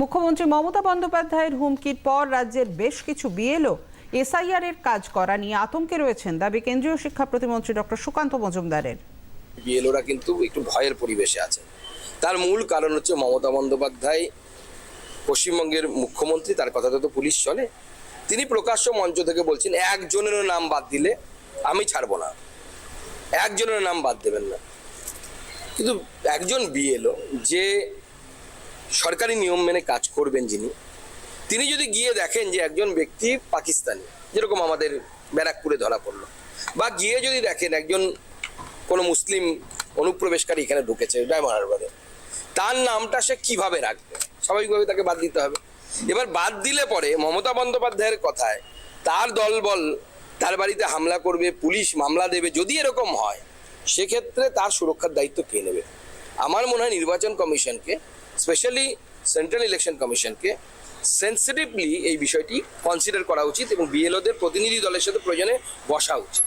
মুখ্যমন্ত্রী মমতা বন্দ্যোপাধ্যায়ের হুমকির পর রাজ্যের বেশ কিছু বিএলও এসআইআর এর কাজ করা নিয়ে আতঙ্কে রয়েছেন দাবি কেন্দ্রীয় শিক্ষা প্রতিমন্ত্রী ডক্টর সুকান্ত মজুমদারের। বিএলওরা কিন্তু একটু ভয়ের পরিবেশে আছে। তার মূল কারণ হচ্ছে মমতা বন্দ্যোপাধ্যায় পশ্চিমবঙ্গের মুখ্যমন্ত্রী, তার কথাতে তো পুলিশ চলে। তিনি প্রকাশ্য মঞ্চ থেকে বলছেন একজনেরও নাম বাদ দিলে আমি ছাড়বো না। একজনের নাম বাদ দেবেন না। কিন্তু একজন বিএলও যে সরকারি নিয়ম মেনে কাজ করবেন যিনি, তিনি যদি গিয়ে দেখেন যে একজন ব্যক্তি পাকিস্তানি, যেরকম আমাদের ব্যারাকপুরে ধরা পড়ল, বা গিয়ে যদি দেখেন একজন কোনো মুসলিম অনুপ্রবেশকারী এখানে ঢুকেছে ডায়মন্ড তার নামটা সে কীভাবে রাখবে? স্বাভাবিকভাবে তাকে বাদ দিতে হবে। এবার বাদ দিলে পরে মমতা বন্দ্যোপাধ্যায়ের কথায় তার দলবল, তার বাড়িতে হামলা করবে, পুলিশ মামলা দেবে, যদি এরকম হয়, সেক্ষেত্রে তার সুরক্ষার দায়িত্ব কে নেবে? আমার মনে হয় নির্বাচন কমিশনকে স্পেশালি সেন্ট্রাল ইলেকশন কমিশনকে সেন্সিটিভলি এই বিষয়টি কনসিডার করা উচিত এবং বিএলওদের প্রতিনিধি দলের সাথে প্রয়োজনে বসা উচিত।